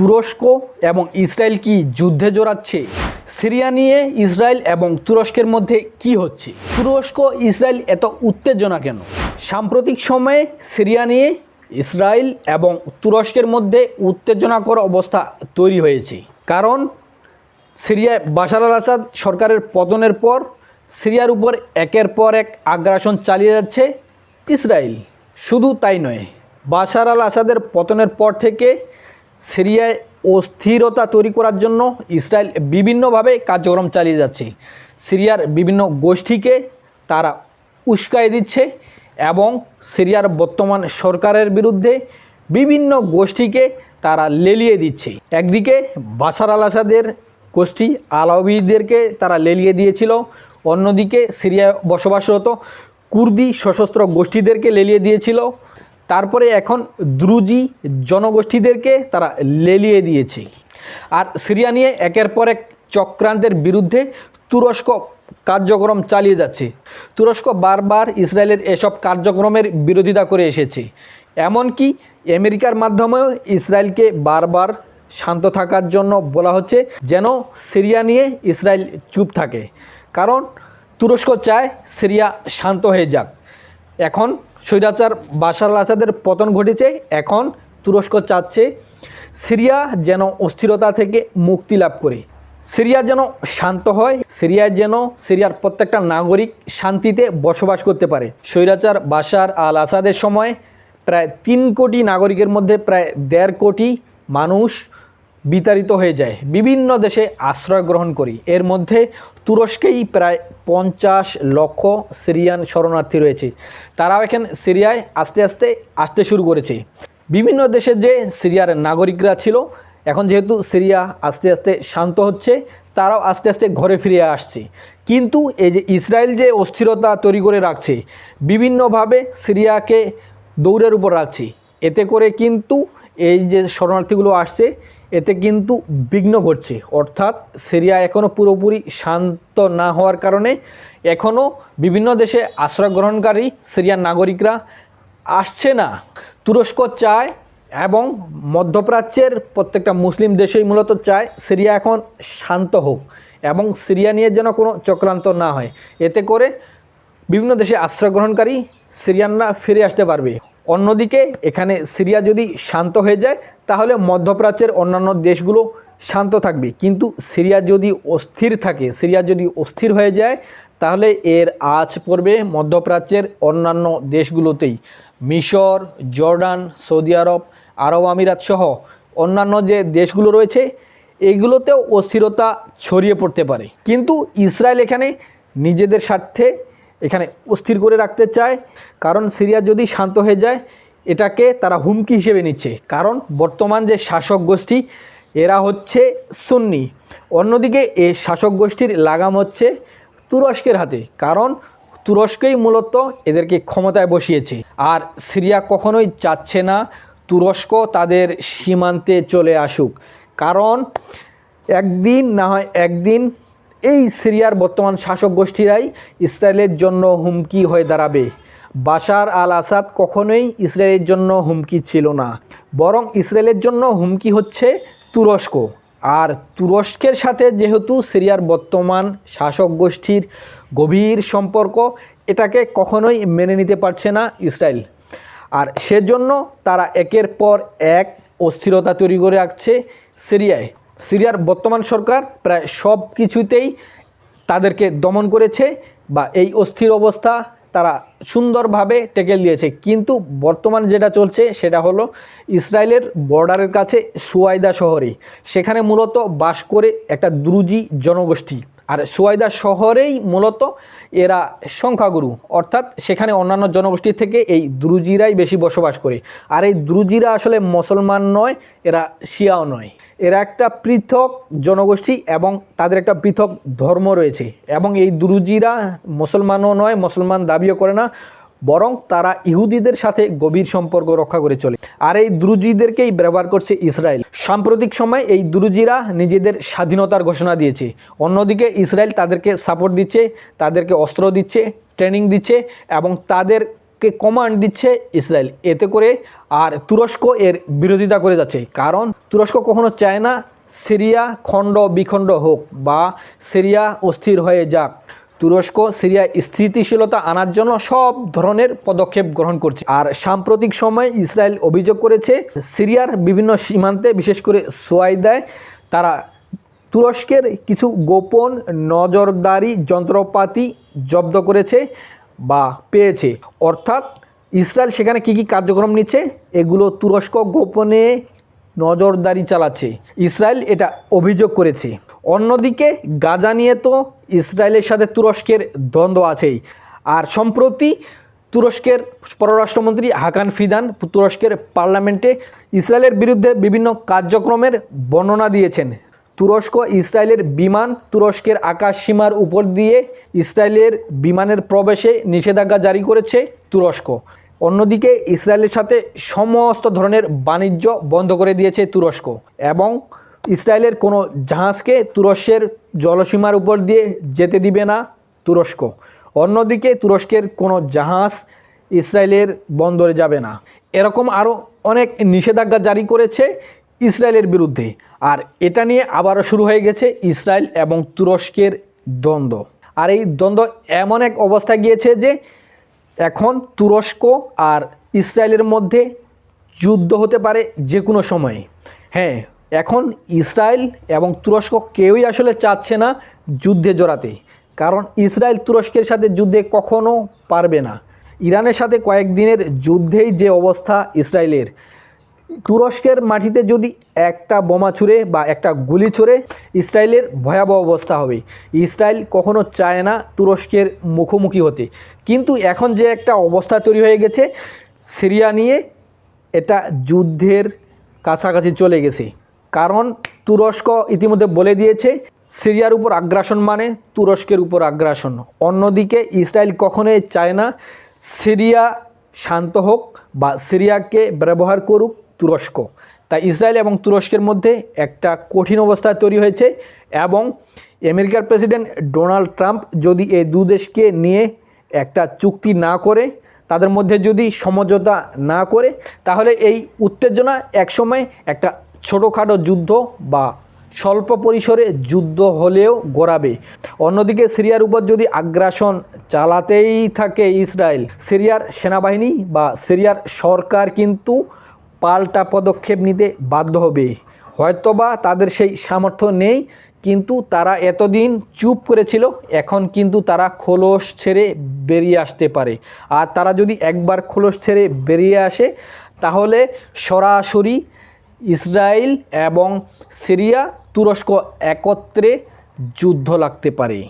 তুরস্ক এবং ইসরায়েল কি যুদ্ধে জড়াচ্ছে সিরিয়া নিয়ে ইসরায়েল এবং তুরস্কের মধ্যে কি হচ্ছে? তুরস্ক, ইসরায়েল এত উত্তেজনা কেন? সাম্প্রতিক সময়ে সিরিয়া নিয়ে ইসরায়েল এবং তুরস্কের মধ্যে উত্তেজনাকর অবস্থা তৈরি হয়েছে। কারণ, সিরিয়ায় বাশার আল আসাদ সরকারের পতনের পর সিরিয়ার উপর একের পর এক আগ্রাসন চালিয়ে যাচ্ছে ইসরায়েল। শুধু তাই নয়, বাশার আল আসাদের পতনের পর থেকে সিরিয়ায় অস্থিরতা তৈরি করার জন্য ইসরায়েল বিভিন্নভাবে কার্যক্রম চালিয়ে যাচ্ছে। সিরিয়ার বিভিন্ন গোষ্ঠীকে তারা উস্কাই দিচ্ছে এবং সিরিয়ার বর্তমান সরকারের বিরুদ্ধে বিভিন্ন গোষ্ঠীকে তারা লেলিয়ে দিচ্ছে। একদিকে বাশার আল আসাদের গোষ্ঠী আলাবিদেরকে তারা লেলিয়ে দিয়েছিল, অন্যদিকে সিরিয়ায় বসবাসরত কুর্দি সশস্ত্র গোষ্ঠীদেরকে লেলিয়ে দিয়েছিল। তারপরে এখন দ্রুজি জনগোষ্ঠীদেরকে তারা লেলিয়ে দিয়েছে। আর সিরিয়া নিয়ে একের পর এক চক্রান্তের বিরুদ্ধে তুরস্ক কার্যক্রম চালিয়ে যাচ্ছে। তুরস্ক বারবার ইসরায়েলের এসব কার্যক্রমের বিরোধিতা করে এসেছে। এমনকি আমেরিকার মাধ্যমেও ইসরায়েলকে বারবার শান্ত থাকার জন্য বলা হচ্ছে যেন সিরিয়া নিয়ে ইসরায়েল চুপ থাকে। কারণ তুরস্ক চায় সিরিয়া শান্ত হয়ে যাক। এখন স্বৈরাচার আল আসাদের পতন ঘটেছে। এখন তুরস্ক চাচ্ছে সিরিয়া যেন অস্থিরতা থেকে মুক্তি লাভ করে। সিরিয়া যেন শান্ত হয় সিরিয়ায় যেন সিরিয়ার প্রত্যেকটা নাগরিক শান্তিতে বসবাস করতে পারে। স্বৈরাচার বাশার আল আসাদের সময় প্রায় তিন কোটি নাগরিকের মধ্যে প্রায় দেড় কোটি মানুষ বিতাড়িত হয়ে যায়। বিভিন্ন দেশে আশ্রয় গ্রহণ করি। এর মধ্যে তুরস্কেই প্রায় পঞ্চাশ লক্ষ সিরিয়ান শরণার্থী রয়েছে। তারাও এখন সিরিয়ায় আস্তে আস্তে আসতে শুরু করেছে। বিভিন্ন দেশের যে সিরিয়ার নাগরিকরা ছিল, এখন যেহেতু সিরিয়া আস্তে আস্তে শান্ত হচ্ছে, তারাও আস্তে আস্তে ঘরে ফিরে আসছে। কিন্তু এই যে ইসরায়েল যে অস্থিরতা তৈরি করে রাখছে, বিভিন্নভাবে সিরিয়াকে দৌড়ের উপর রাখছে। এতে করে কিন্তু এই যে শরণার্থীগুলো আসছে এতে কিন্তু বিঘ্ন ঘটছে। অর্থাৎ সিরিয়া এখনও পুরোপুরি শান্ত না হওয়ার কারণে এখনও বিভিন্ন দেশে আশ্রয় গ্রহণকারী সিরিয়ার নাগরিকরা আসছে না। তুরস্ক চায় এবং মধ্যপ্রাচ্যের প্রত্যেকটা মুসলিম দেশেই মূলত চায় সিরিয়া এখন শান্ত হোক এবং সিরিয়া নিয়ে যেন কোনো চক্রান্ত না হয়। এতে করে বিভিন্ন দেশে আশ্রয় গ্রহণকারী সিরিয়ানরা ফিরে আসতে পারবে। অন্যদিকে এখানে সিরিয়া যদি শান্ত হয়ে যায়, তাহলে মধ্যপ্রাচ্যের অন্যান্য দেশগুলো শান্ত থাকবে। কিন্তু সিরিয়া যদি অস্থির থাকে, সিরিয়া যদি অস্থির হয়ে যায়, তাহলে এর আঁচ পড়বে মধ্যপ্রাচ্যের অন্যান্য দেশগুলোতেই। মিশর, জর্ডান, সৌদি আরব আরব আমিরাত সহ অন্যান্য যে দেশগুলো রয়েছে, এগুলোতেও অস্থিরতা ছড়িয়ে পড়তে পারে। কিন্তু ইসরায়েল এখানে নিজেদের স্বার্থে এখানে অস্থির করে রাখতে চায়। কারণ সিরিয়া যদি শান্ত হয়ে যায়, এটাকে তারা হুমকি হিসেবে নিচ্ছে। কারণ বর্তমান যে শাসক গোষ্ঠী, এরা হচ্ছে সুন্নি। অন্যদিকে এ শাসক গোষ্ঠীর লাগাম হচ্ছে তুরস্কের হাতে। কারণ তুরস্কই মূলত এদেরকে ক্ষমতায় বসিয়েছে। আর সিরিয়া কখনোই চাচ্ছে না তুরস্ক তাদের সীমান্তে চলে আসুক। কারণ একদিন না হয় একদিন এই সিরিয়ার বর্তমান শাসক গোষ্ঠীরাই ইসরায়েলের জন্য হুমকি হয়ে দাঁড়াবে। বাশার আল আসাদ কখনোই ইসরায়েলের জন্য হুমকি ছিল না। বরং ইসরায়েলের জন্য হুমকি হচ্ছে তুরস্ক। আর তুরস্কের সাথে যেহেতু সিরিয়ার বর্তমান শাসক গোষ্ঠীর গভীর সম্পর্ক, এটাকে কখনোই মেনে নিতে পারছে না ইসরায়েল। আর সেজন্য তারা একের পর এক অস্থিরতা তৈরি করে রাখছে সিরিয়ায়। সিরিয়ার বর্তমান সরকার প্রায় সব কিছুতেই তাদেরকে দমন করেছে বা এই অস্থির অবস্থা তারা সুন্দরভাবে টেকেল দিয়েছে। কিন্তু বর্তমান যেটা চলছে সেটা হলো ইসরায়েলের বর্ডারের কাছে সুয়াইদা শহরে। সেখানে মূলত বাস করে একটা দ্রুজি জনগোষ্ঠী। আর সুয়াইদা শহরেই মূলত এরা সংখ্যাগুরু। অর্থাৎ সেখানে অন্যান্য জনগোষ্ঠীর থেকে এই দ্রুজিরাই বেশি বসবাস করে। আর এই দ্রুজিরা আসলে মুসলমান নয়, এরা শিয়াও নয়। এরা একটা পৃথক জনগোষ্ঠী এবং তাদের একটা পৃথক ধর্ম রয়েছে। এবং এই দ্রুজিরা মুসলমানও নয়, মুসলমান দাবিও করে না। বরং তারা ইহুদিদের সাথে গভীর সম্পর্ক রক্ষা করে চলে। আর এই দ্রুজিদেরকেই ব্যবহার করছে ইসরায়েল। সাম্প্রতিক সময় এই দ্রুজিরা নিজেদের স্বাধীনতার ঘোষণা দিয়েছে। অন্যদিকে ইসরায়েল তাদেরকে সাপোর্ট দিচ্ছে, তাদেরকে অস্ত্র দিচ্ছে ট্রেনিং দিচ্ছে এবং তাদের তুরস্ককে কমান্ড দিচ্ছে ইসরায়েল। এতে করে আর তুরস্ক এর বিরোধিতা করে যাচ্ছে। কারণ তুরস্ক কখনো চায় না সিরিয়া খণ্ড বিখণ্ড হোক বা সিরিয়া অস্থির হয়ে যাক। তুরস্ক, সিরিয়ায় স্থিতিশীলতা আনার জন্য সব ধরনের পদক্ষেপ গ্রহণ করছে। আর সাম্প্রতিক সময়ে ইসরায়েল অভিযোগ করেছে, সিরিয়ার বিভিন্ন সীমান্তে, বিশেষ করে সোয়াইদায়, তারা তুরস্কের কিছু গোপন নজরদারি যন্ত্রপাতি জব্দ করেছে বা পেয়েছে। অর্থাৎ ইসরায়েল সেখানে কী কী কার্যক্রম নিচ্ছে, এগুলো তুরস্ক গোপনে নজরদারি চালাচ্ছে। ইসরায়েল এটা অভিযোগ করেছে। অন্যদিকে গাজা নিয়ে তো ইসরায়েলের সাথে তুরস্কের দ্বন্দ্ব আছেই। আর সম্প্রতি তুরস্কের পররাষ্ট্রমন্ত্রী হাকান ফিদান তুরস্কের পার্লামেন্টে ইসরায়েলের বিরুদ্ধে বিভিন্ন কার্যক্রমের বর্ণনা দিয়েছেন। তুরস্ক ইসরায়েলের বিমান তুরস্কের আকাশ সীমার উপর দিয়ে ইসরায়েলের বিমানের প্রবেশে নিষেধাজ্ঞা জারি করেছে তুরস্ক। অন্যদিকে ইসরায়েলের সাথে সমস্ত ধরনের বাণিজ্য বন্ধ করে দিয়েছে তুরস্ক এবং ইসরায়েলের কোনো জাহাজকে তুরস্কের জলসীমার উপর দিয়ে যেতে দিবে না তুরস্ক। অন্যদিকে তুরস্কের কোনো জাহাজ ইসরায়েলের বন্দরে যাবে না। এরকম আরও অনেক নিষেধাজ্ঞা জারি করেছে ইসরায়েলের বিরুদ্ধে। আর এটা নিয়ে আবারও শুরু হয়ে গেছে ইসরায়েল এবং তুরস্কের দ্বন্দ্ব। আর এই দ্বন্দ্ব এমন এক অবস্থা গিয়েছে যে এখন তুরস্ক আর ইসরায়েলের মধ্যে যুদ্ধ হতে পারে যে কোনো সময়ে। হ্যাঁ এখন ইসরায়েল এবং তুরস্ক কেউই আসলে চাচ্ছে না যুদ্ধে জড়াতে। কারণ ইসরায়েল তুরস্কের সাথে যুদ্ধে কখনো পারবে না। ইরানের সাথে কয়েকদিনের যুদ্ধেই যে অবস্থা ইসরায়েলের। তুরস্কের মাটিতে যদি একটা বোমা ছুঁড়ে বা একটা গুলি ছুঁড়ে, ইসরায়েলের ভয়াবহ অবস্থা হবে। ইসরায়েল কখনো চায় না তুরস্কের মুখোমুখি হতে। কিন্তু এখন যে একটা অবস্থা তৈরি হয়ে গেছে, সিরিয়া নিয়ে এটা যুদ্ধের কাছাকাছি চলে গেছে। কারণ তুরস্ক ইতিমধ্যে বলে দিয়েছে, সিরিয়ার উপর আগ্রাসন মানে তুরস্কের উপর আগ্রাসন। অন্যদিকে ইসরায়েল কখনোই চায় না সিরিয়া শান্ত হোক বা সিরিয়াকে ব্যবহার করুক তুরস্ক। তাই ইসরায়েল এবং তুরস্কের মধ্যে একটা কঠিন অবস্থা তৈরি হয়েছে এবং আমেরিকার প্রেসিডেন্ট ডোনাল্ড ট্রাম্প যদি এই দু দেশকে নিয়ে একটা চুক্তি না করে, তাদের মধ্যে যদি সমঝোতা না করে, তাহলে এই উত্তেজনা একসময় একটা ছোটোখাটো যুদ্ধ বা স্বল্প পরিসরে যুদ্ধ হলেও গড়াবে। অন্যদিকে সিরিয়ার উপর যদি আগ্রাসন চালাতেই থাকে ইসরায়েল, সিরিয়ার সেনাবাহিনী বা সিরিয়ার সরকার কিন্তু পাল্টা পদক্ষেপ নিতে বাধ্য হবে। হয়তোবা তাদের সেই সামর্থ্য নেই, কিন্তু তারা এতদিন চুপ করেছিল, এখন কিন্তু তারা খোলস ছেড়ে বেরিয়ে আসতে পারে। আর তারা যদি একবার খোলস ছেড়ে বেরিয়ে আসে, তাহলে সরাসরি ইসরায়েল এবং সিরিয়া তুরস্ক একত্রে যুদ্ধ লাগতে পারে।